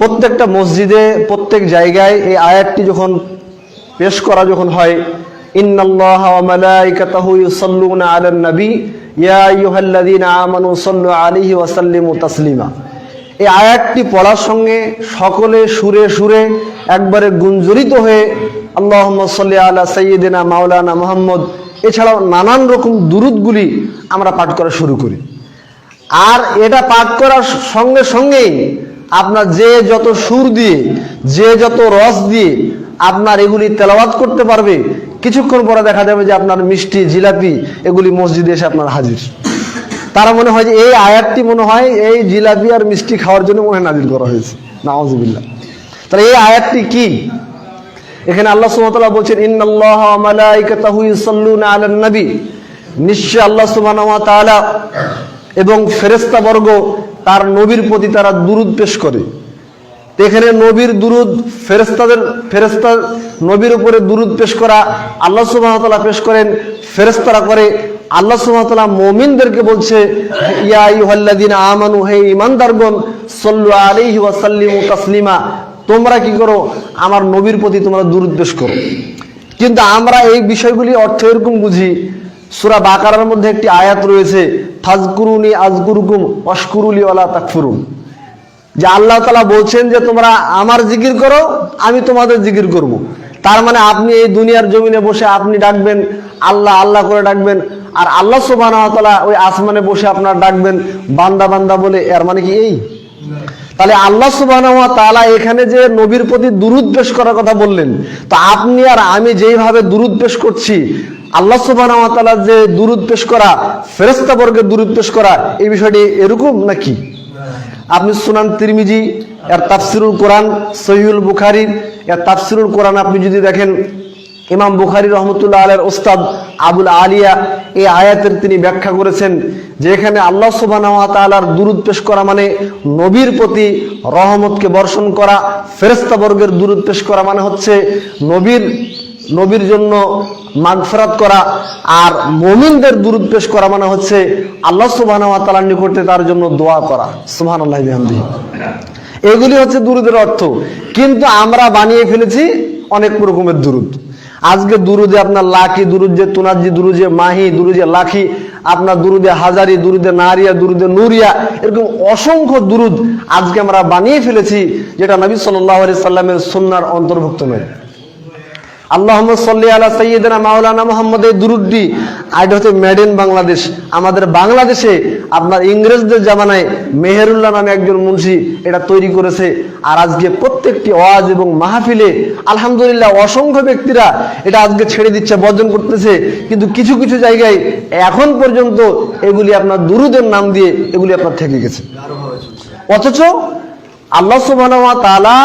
প্রত্যেকটা মসজিদে, প্রত্যেক জায়গায় এই আয়াতটি যখন পেশ করা যখন হয়, ইন্নাল্লাহ ওয়া মালাইকাতাহু ইউসাল্লুনা আলান নবী, ইয়া আইয়ুহাল্লাযীনা আমানু সাল্লু আলাইহি ওয়া সাল্লিমু তাসলিমা। এই আয়াতটি পড়ার সঙ্গে সকলে সুরে সুরে একবারে গুঞ্জরিত হয়ে, আল্লাহুম্মা সাল্লি আলা সাইয়্যিদিনা মাওলানা মুহাম্মদ। এছাড়াও নানান রকম দুরুদগুলি আমরা পাঠ করা শুরু করি। আর এটা পাঠ করার সঙ্গে সঙ্গেই আপনার যে যত সুর দিয়ে, যে যত রস দিয়ে আপনার এগুলি তেলাওয়াত করতে পারবে, কিছুক্ষণ পরে দেখা যাবে যে আপনার মিষ্টি জিলাপি এগুলি মসজিদে এসে আপনার হাজির। তারা মনে হয় যে এই আয়াতটি মনে হয় এই জিলাপি আর মিষ্টি খাওয়ার জন্য মনে হয় করা হয়েছে। নাওয়াজুবিল্লাহ তাহলে এই আয়াতটি কি? এখানে আল্লাহ সুবহানাহু বলছেন নবী নিশ্চয় আল্লাহ তাআলা এবং ফেরেশতা বর্গ তার নবীর প্রতি তারা দুরুদ পেশ করে। এখানে নবীর দুরুদ ফেরেস্তাদের ফেরেস্তা নবীর উপরে দুরুদ পেশ করা আল্লাহ সুবাহতাল্লাহ পেশ করেন ফেরেস্তারা করে, আল্লাহ সুবাহতাল্লাহ মমিনদেরকে বলছে, ইয়া ইউহাল্লাদিন আমানু, হে ইমানদারগণ সল্লু আলাইহি ওয়াসাল্লিমু তাসলিমা, তোমরা কি করো? আমার নবীর প্রতি তোমরা দুরুদ পেশ করো। কিন্তু আমরা এই বিষয়গুলি অর্থ এরকম বুঝি, সুরা বাকারার মধ্যে একটি আয়াত রয়েছে ফাজকুরুনি আজগুরুকুম অশকুরুলি ওয়ালা তাকফুরুন যে আল্লাহ তালা বলছেন যে তোমরা আমার জিকির করো, আমি তোমাদের জিকির করব। তার মানে আপনি এই দুনিয়ার জমিনে বসে আপনি ডাকবেন, আল্লাহ আল্লাহ করে ডাকবেন, আর আল্লাহ সুবাহ ওই আসমানে বসে আপনার ডাকবেন, বান্দা বান্দা বলে, এর মানে কি এই তাহলে আল্লাহ সুবাহ এখানে যে নবীর প্রতি দুরুদ পেশ করার কথা বললেন, তো আপনি আর আমি যেইভাবে দুরুদ পেশ করছি আল্লাহ সুবাহ যে দুরুদ পেশ করা ফেরেস্তা বর্গের দুরুদ পেশ করা, এই বিষয়টি এরকম নাকি? আপনি সুনান তিরমিজি, এর তাফসিরুল কোরআন সহিউল বুখারির এর তাফসিরুল কোরআন আপনি যদি দেখেন, ইমাম বুখারি রহমতুল্লাহ আলের ওস্তাদ আবুল আলিয়া এই আয়াতের তিনি ব্যাখ্যা করেছেন যে এখানে আল্লাহ সুবাহ তালার দুরুদ পেশ করা মানে নবীর প্রতি রহমতকে বর্ষণ করা ফেরেস্তা বর্গের দুরুদ পেশ করা মানে হচ্ছে নবীর নবীর জন্য মাগফরাত করা আর মমিনদের দুরুদ পেশ করা মানে হচ্ছে আল্লাহ সুবাহ তালার নিকটে তার জন্য দোয়া করা। সুবাহ আল্লাহ এগুলি হচ্ছে দুরুদের অর্থ। কিন্তু আমরা বানিয়ে ফেলেছি অনেক রকমের দুরুদ। আজকে দুরুদে আপনার লাখি দুরুদে তুনাজি দুরুজে মাহি দুরুজে লাখি, আপনার দুরুদে হাজারি, দুরুদে নারিয়া, দুরুদে নুরিয়া, এরকম অসংখ্য দুরুদ আজকে আমরা বানিয়ে ফেলেছি, যেটা নবী সাল্লাহ সাল্লামের সন্ন্যার অন্তর্ভুক্ত নয়। আল্লাহ সাল্লি আলা সৈয়দনা মাওলানা মোহাম্মদ দুরুদ্দি। এটা হচ্ছে মেড ইন বাংলাদেশ। আমাদের বাংলাদেশে আপনার ইংরেজদের জামানায় মেহেরুল্লাহ নামে একজন মুন্সি এটা তৈরি করেছে। আর আজকে প্রত্যেকটি ওয়াজ এবং মাহফিলে আলহামদুলিল্লাহ অসংখ্য ব্যক্তিরা এটা আজকে ছেড়ে দিচ্ছে, বর্জন করতেছে। কিন্তু কিছু কিছু জায়গায় এখন পর্যন্ত এগুলি আপনার দুরুদের নাম দিয়ে এগুলি আপনার থেকে গেছে। অথচ আল্লাহ সুবাহ তালা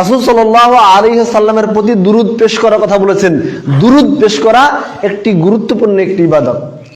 রাসুল সাল্লাহ আলী সাল্লামের প্রতি দুরুদ পেশ করার কথা বলেছেন। দুরুদ পেশ করা একটি গুরুত্বপূর্ণ একটি ইবাদত।